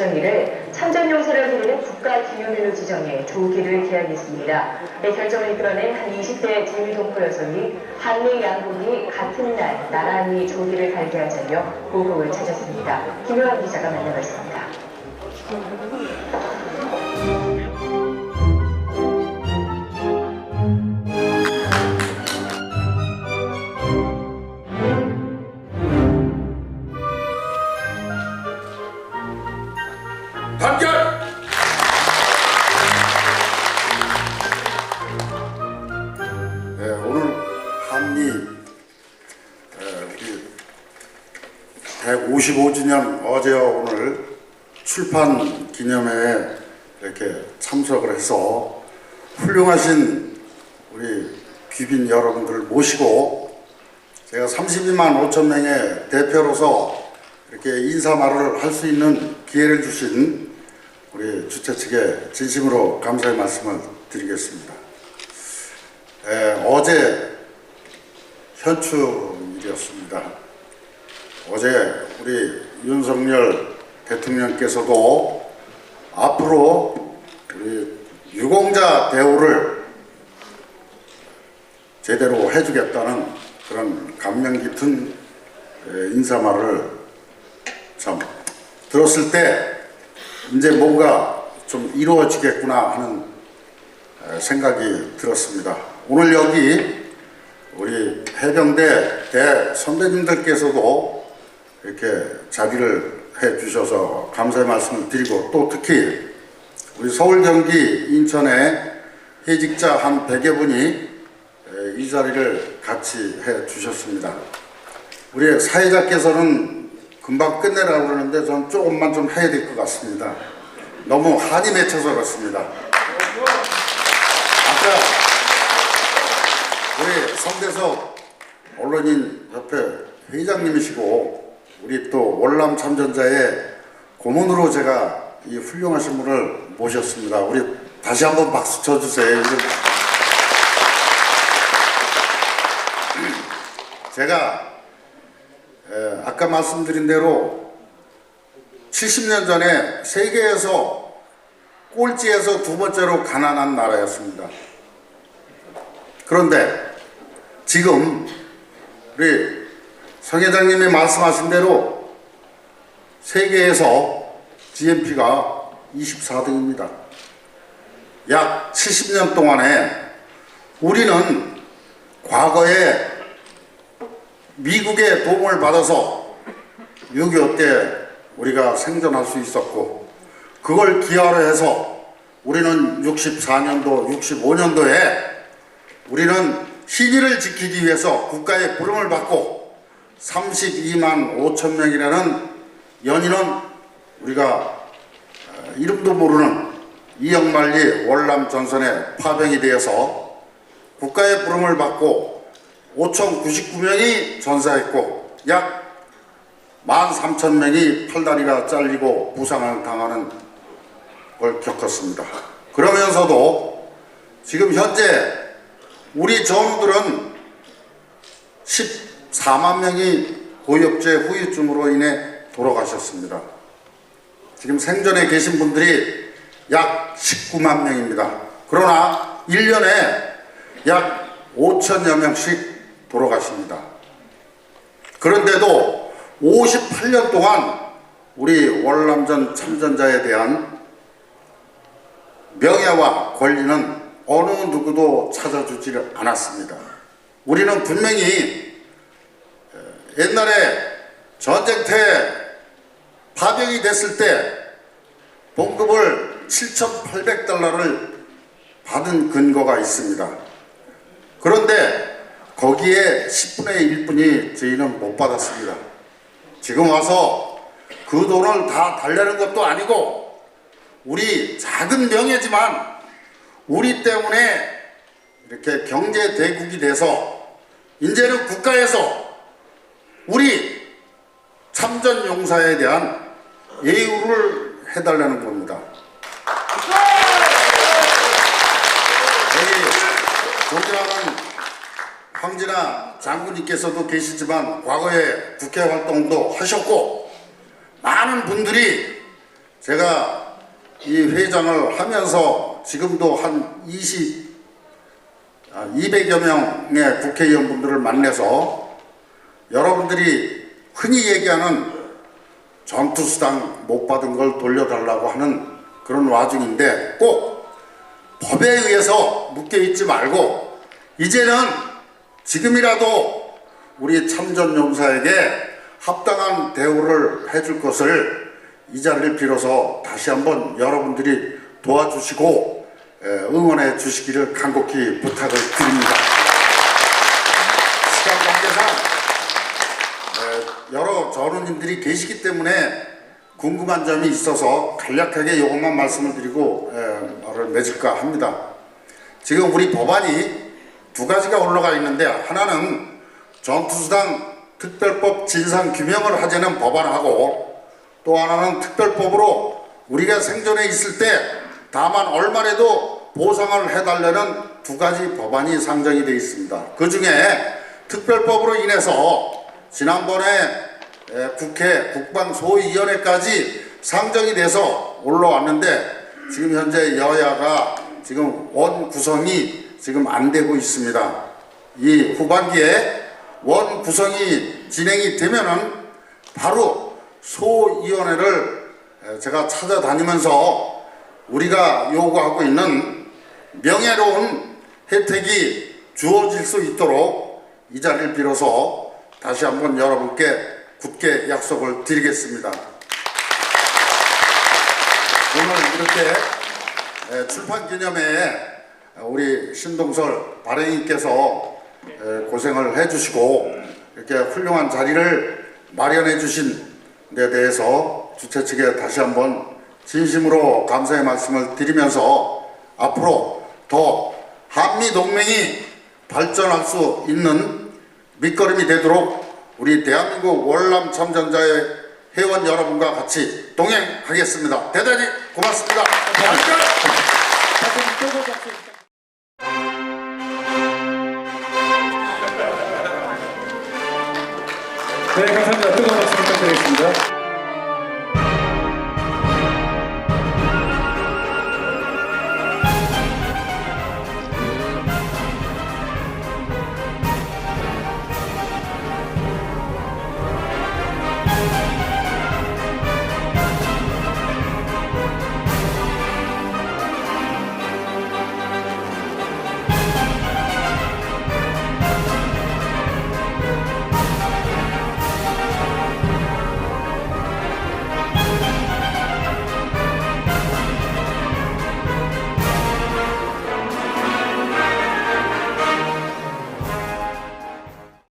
정전협정일을 참전용사를 부르는 국가기념일로 지정해 조기를 기하겠습니다. 이 결정을 이끌어낸 한 20대 재미동포 여성이 한미 양국이 같은 날 나란히 조기를 달게 하자며 보복을 찾았습니다. 김효환 기자가 만나봤습니다. 155주년 어제와 오늘 출판 기념회에 이렇게 참석을 해서 훌륭하신 우리 귀빈 여러분들을 모시고 제가 32만 5천 명의 대표로서 이렇게 인사 말을 할 수 있는 기회를 주신 우리 주최 측에 진심으로 감사의 말씀을 드리겠습니다. 에, 어제 현충일이었습니다. 어제 우리 윤석열 대통령께서도 앞으로 우리 유공자 대우를 제대로 해주겠다는 그런 감명 깊은 에, 인사말을 참 들었을 때 이제 뭔가 좀 이루어지겠구나 하는 에, 생각이 들었습니다. 오늘 여기 우리 해병대 대 선배님들께서도 이렇게 자리를 해 주셔서 감사의 말씀을 드리고 또 특히 우리 서울 경기 인천에 해직자 한 100여 분이 에, 이 자리를 같이 해 주셨습니다. 우리 사회자께서는 금방 끝내라고 그러는데 전 조금만 좀 해야 될 것 같습니다. 너무 한이 맺혀서 그렇습니다. 아까 우리 성대석 언론인 협회 회장님이시고 우리 또 월남 참전자의 고문으로 제가 이 훌륭하신 분을 모셨습니다. 우리 다시 한번 박수 쳐주세요. 제가 에, 아까 말씀드린 대로 70년 전에 세계에서 꼴찌에서 두 번째로 가난한 나라였습니다. 그런데 지금 우리 성 회장님이 말씀하신 대로 세계에서 GNP가 24등입니다. 약 70년 동안에 우리는 과거에 미국의 도움을 받아서 6.25 때 우리가 생존할 수 있었고 그걸 기하로 해서 우리는 64년도, 65년도에 우리는 신의를 지키기 위해서 국가의 부름을 받고 32만 5천 명이라는 연인은 우리가 어, 이름도 모르는 이영만리 월남 전선에 파병이 되어서 국가의 부름을 받고 5,099명이 전사했고 약 13,000명이 팔다리가 잘리고 부상을 당하는 걸 겪었습니다. 그러면서도 지금 현재 우리 전우들은 14만 명이 고엽제 후유증으로 인해 돌아가셨습니다. 지금 생전에 계신 분들이 약 19만 명입니다. 그러나 1년에 약 5천여 명씩 돌아가십니다. 그런데도 58년 동안 우리 월남전 참전자에 대한 명예와 권리는 어느 누구도 찾아주지를 않았습니다. 우리는 분명히 옛날에 전쟁터에 파병이 됐을 때 봉급을 7,800달러를 받은 근거가 있습니다. 그런데 거기에 10분의 1분이 저희는 못 받았습니다. 지금 와서 그 돈을 다 달라는 것도 아니고 우리 작은 명예지만 우리 때문에 이렇게 경제 대국이 돼서 이제는 국가에서 우리 참전 용사에 대한 예우를 해달라는 겁니다. 여기 존경하는 황진아 장군님께서도 계시지만 과거에 국회 활동도 하셨고 많은 분들이 제가 이 회장을 하면서 지금도 한 20, 아, 200여 명의 국회의원분들을 만나서 여러분들이 흔히 얘기하는 전투수당 못 받은 걸 돌려달라고 하는 그런 와중인데 꼭 법에 의해서 묶여 있지 말고 이제는 지금이라도 우리 참전 용사에게 합당한 대우를 해줄 것을 이 자리를 빌어서 다시 한번 여러분들이 도와주시고 에, 응원해 주시기를 간곡히 부탁을 드립니다. 시간 관계상 에, 여러 전우님들이 계시기 때문에 궁금한 점이 있어서 간략하게 이것만 말씀을 드리고 에, 말을 맺을까 합니다. 지금 우리 법안이 두 가지가 올라가 있는데 하나는 전투수당 특별법 진상 규명을 하자는 법안하고 또 하나는 특별법으로 우리가 생존해 있을 때 다만 얼마라도 보상을 해달라는 두 가지 법안이 상정이 되어 있습니다. 그 중에 특별법으로 인해서 지난번에 에, 국회 국방소위원회까지 상정이 돼서 올라왔는데 지금 현재 여야가 지금 원 구성이 지금 안 되고 있습니다. 이 후반기에 원 구성이 진행이 되면은 바로 소위원회를 에, 제가 찾아다니면서 우리가 요구하고 있는 명예로운 혜택이 주어질 수 있도록 이 자리를 빌어서 다시 한번 여러분께 굳게 약속을 드리겠습니다. 오늘 이렇게 에, 출판 기념회에 우리 신동설 발행인께서 에, 고생을 해주시고 이렇게 훌륭한 자리를 마련해 주신 데 대해서 주최 측에 다시 한번 진심으로 감사의 말씀을 드리면서 앞으로 더 한미 동맹이 발전할 수 있는 밑거름이 되도록 우리 대한민국 월남 참전자의 회원 여러분과 같이 동행하겠습니다. 대단히 고맙습니다. 네, 감사합니다. 뜨거운 박수 부탁드리겠습니다.